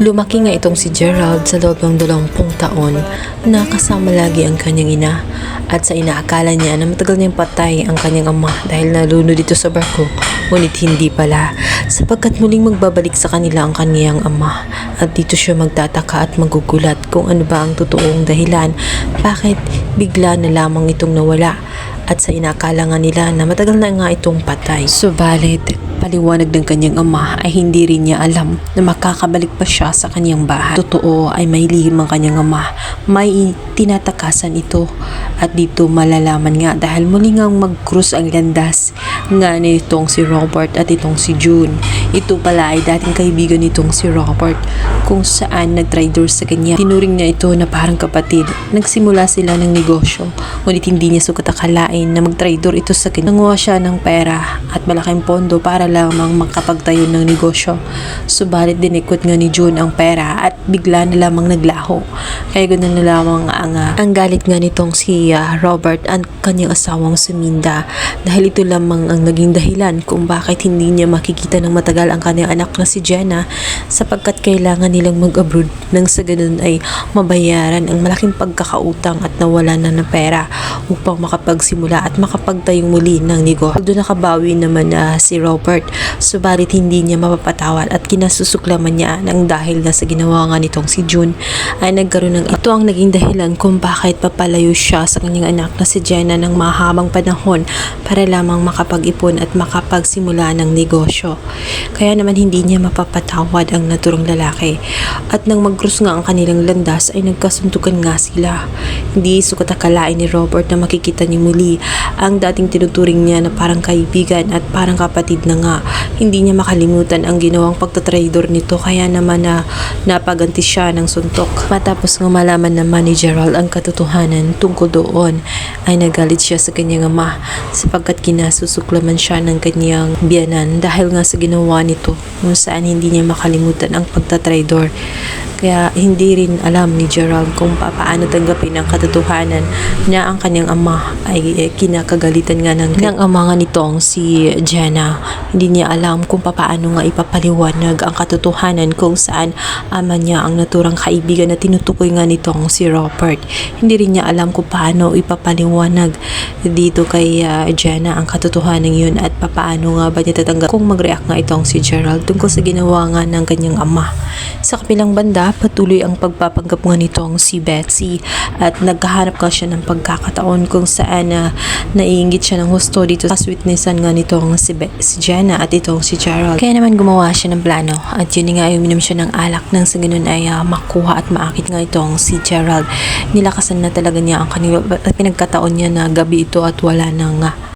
Lumaki nga itong si Gerald sa loob ng dalawampung taon na kasama lagi ang kanyang ina at sa inaakala niya na matagal niyang patay ang kanyang ama dahil nalunod dito sa barko ngunit hindi pala sapagkat muling magbabalik sa kanila ang kaniyang ama at dito siya magtataka at magugulat kung ano ba ang totoong dahilan bakit bigla na lamang itong nawala at sa inakala nga nila na matagal na nga itong patay. Subalit, paliwanag ng kanyang ama ay hindi rin niya alam na makakabalik pa siya sa kanyang bahay. Totoo ay may lihim ang kanyang ama. May tinatakasan ito at dito malalaman nga dahil muli ngang mag-cruise ang landas nga nitong si Robert at itong si June. Ito pala ay dating kaibigan nitong si Robert kung saan nag-traitor sa kanya. Tinuring niya ito na parang kapatid. Nagsimula sila ng negosyo ngunit hindi niya sukat akalain na mag-traitor ito sa kanya. Nanguha siya ng pera at malaking pondo para lamang makapagtayo ng negosyo. Subalit dinikot nga ni June ang pera at bigla na lamang naglaho. Kaya ganoon na lamang ang, ah, ang galit nga nitong si ah, Robert at kanyang asawang si Minda dahil ito lamang ang naging dahilan kung bakit hindi niya makikita ng matagal ang kanyang anak na si Jenna sapagkat kailangan nilang mag-abroad nang sa ganun ay mabayaran ang malaking pagkakautang at nawala na ng pera upang makapagsimula at makapagtayong muli ng negosyo. Doon nakabawi naman na si Robert subalit hindi niya mapapatawad at kinasusuklaman niya ng dahil na sa ginawa nga nitong si June ay nagkaroon ng ito ang naging dahilan kung bakit papalayo siya sa kanyang anak na si Jenna ng mahabang panahon para lamang makapag-ipon at makapagsimula ng negosyo. Kaya naman hindi niya mapapatawad ang naturang lalaki. At nang mag-cross nga ang kanilang landas ay nagkasuntukan nga sila. Hindi sukat akalain ni Robert na makikita niya muli ang dating tinuturing niya na parang kaibigan at parang kapatid na nga. Hindi niya makalimutan ang ginawang pagtatraidor nito kaya naman na napaganti siya ng suntok. Matapos nga malaman naman ni Gerald ang katotohanan tungkol doon ay nagalit siya sa kanyang ama sapagkat kinasusuklaman siya ng kanyang biyanan dahil nga sa ginawa nito kung saan hindi niya makalimutan ang pagtatraidor. Kaya hindi rin alam ni Gerald kung paano tanggapin ang katotohanan na ang kanyang ama ay eh, kinakagalitan nga ng, ng ama nga nitong si Jenna. Hindi niya alam kung paano nga ipapaliwanag ang katotohanan kung saan ama niya ang naturang kaibigan na tinutukoy nga nitong si Robert. Hindi rin niya alam kung paano ipapaliwanag dito kay ah, Jenna ang katotohanan yun at paano nga ba niya tatanggap kung mag-react nga itong si Gerald tungkol sa ginawa nga ng kanyang ama. Sa kapilang banda, patuloy ang pagpapanggap nga nitong si Betsy at nagkahanap ka siya ng pagkakataon kung saan na naiingit siya ng husto dito sa witnessan nga nitong si, Be- si Jenna at itong si Gerald. Kaya naman gumawa siya ng plano at yun nga uminom siya ng alak nang sa ganun ay ah, makuha at maakit nga itong si Gerald. Nilakasan na talaga niya ang kanila at pinagkataon niya na gabi ito at wala nang ah,